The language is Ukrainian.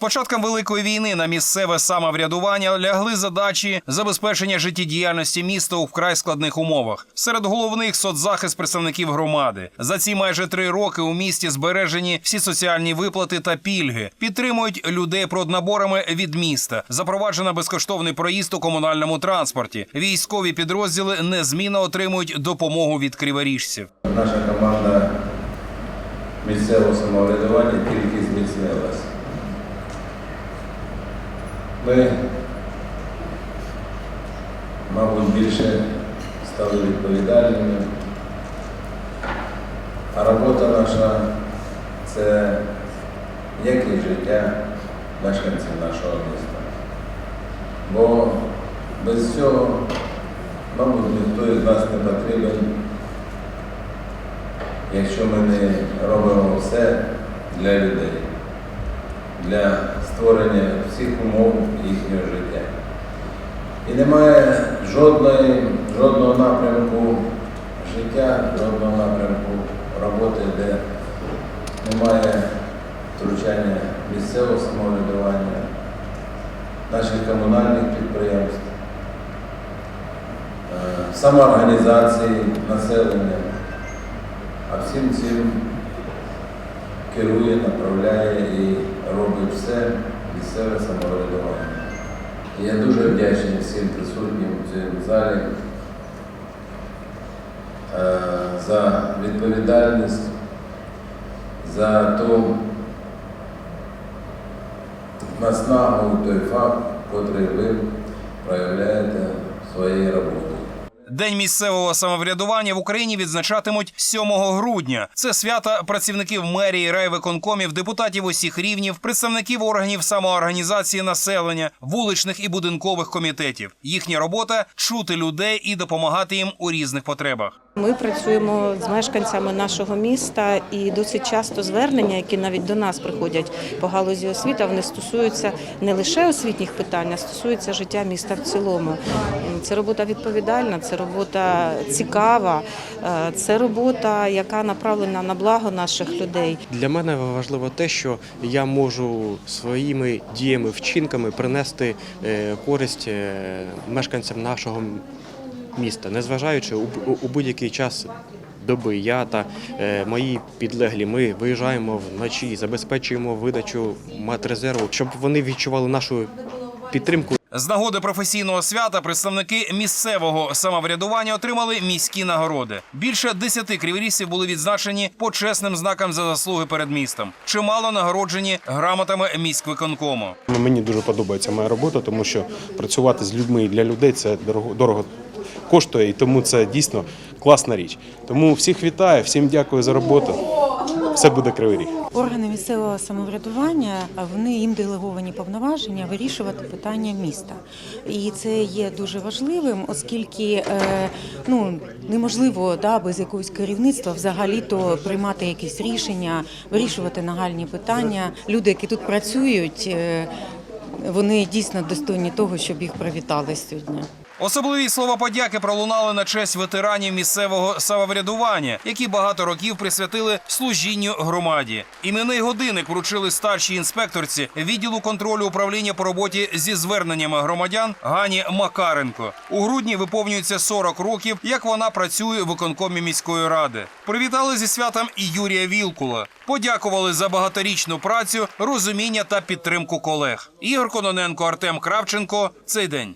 Початком великої війни на місцеве самоврядування лягли задачі забезпечення життєдіяльності міста у вкрай складних умовах. Серед головних соцзахист представників громади. За ці майже три роки у місті збережені всі соціальні виплати та пільги. Підтримують людей проднаборами від міста. Запроваджено безкоштовний проїзд у комунальному транспорті. Військові підрозділи незмінно отримують допомогу від криворіжців. Наша команда місцевого самоврядування тільки зміцнилась. Ми, мабуть, більше стали відповідальними, а робота наша це якість життя мешканців нашого міста. Бо без цього, мабуть, ніхто із нас не потрібен якщо ми не робимо все для людей, для створення всіх умов їхнього життя. І немає жодної, жодного напрямку життя, жодного напрямку роботи, де немає втручання місцевого самоврядування, наших комунальних підприємств, е, самоорганізації населення. А всім цим керує, направляє і робить все місцеве самоврядування. І я дуже вдячний всім присутнім в цьому залі е, за відповідальність, за ту наснагу, той факт, котрий ви проявляєте своєю роботою. День місцевого самоврядування в Україні відзначатимуть 7 грудня. Це свята працівників мерії, райвиконкомів, депутатів усіх рівнів, представників органів самоорганізації населення, вуличних і будинкових комітетів. Їхня робота чути людей і допомагати їм у різних потребах. Ми працюємо з мешканцями нашого міста, і досить часто звернення, які навіть до нас приходять по галузі освіти, вони стосуються не лише освітніх питань, а стосуються життя міста в цілому. Це робота відповідальна, це робота цікава, е, це робота, яка направлена на благо наших людей. Для мене важливо те, що я можу своїми діями, вчинками принести е, користь е, мешканцям нашого міста, незважаючи у, у- у будь-який час. Доби я та е, мої підлеглі. Ми виїжджаємо вночі, забезпечуємо видачу матрезерву, щоб вони відчували нашу підтримку З нагоди професійного свята представники місцевого самоврядування отримали міські нагороди. Більше десяти криворіжців були відзначені почесним знаком за заслуги перед містом. Чимало нагороджені грамотами міськвиконкому. Мені дуже подобається моя робота, тому що працювати з людьми і для людей це дорого, дорого коштує, і тому це дійсно класна річ. Тому всіх вітаю, всім дякую за роботу. Все буде кривий ріг. Органи місцевого самоврядування вони їм делеговані повноваження вирішувати питання міста, і це є дуже важливим, оскільки е, ну неможливо да без якогось керівництва взагалі то приймати якісь рішення, вирішувати нагальні питання. Люди, які тут працюють, е, вони дійсно достойні того, щоб їх привітали сьогодні. Особливі слова подяки пролунали на честь ветеранів місцевого самоврядування, які багато років присвятили служінню громаді. Іменний годинник вручили старшій інспекторці відділу контролю управління по роботі зі зверненнями громадян Гані Макаренко. У грудні виповнюється 40 років, як вона працює в виконкомі міської ради. Привітали зі святом і Юрія Вілкула. Подякували за багаторічну працю, розуміння та підтримку колег. Ігор Кононенко, Артем Кравченко. Цей день.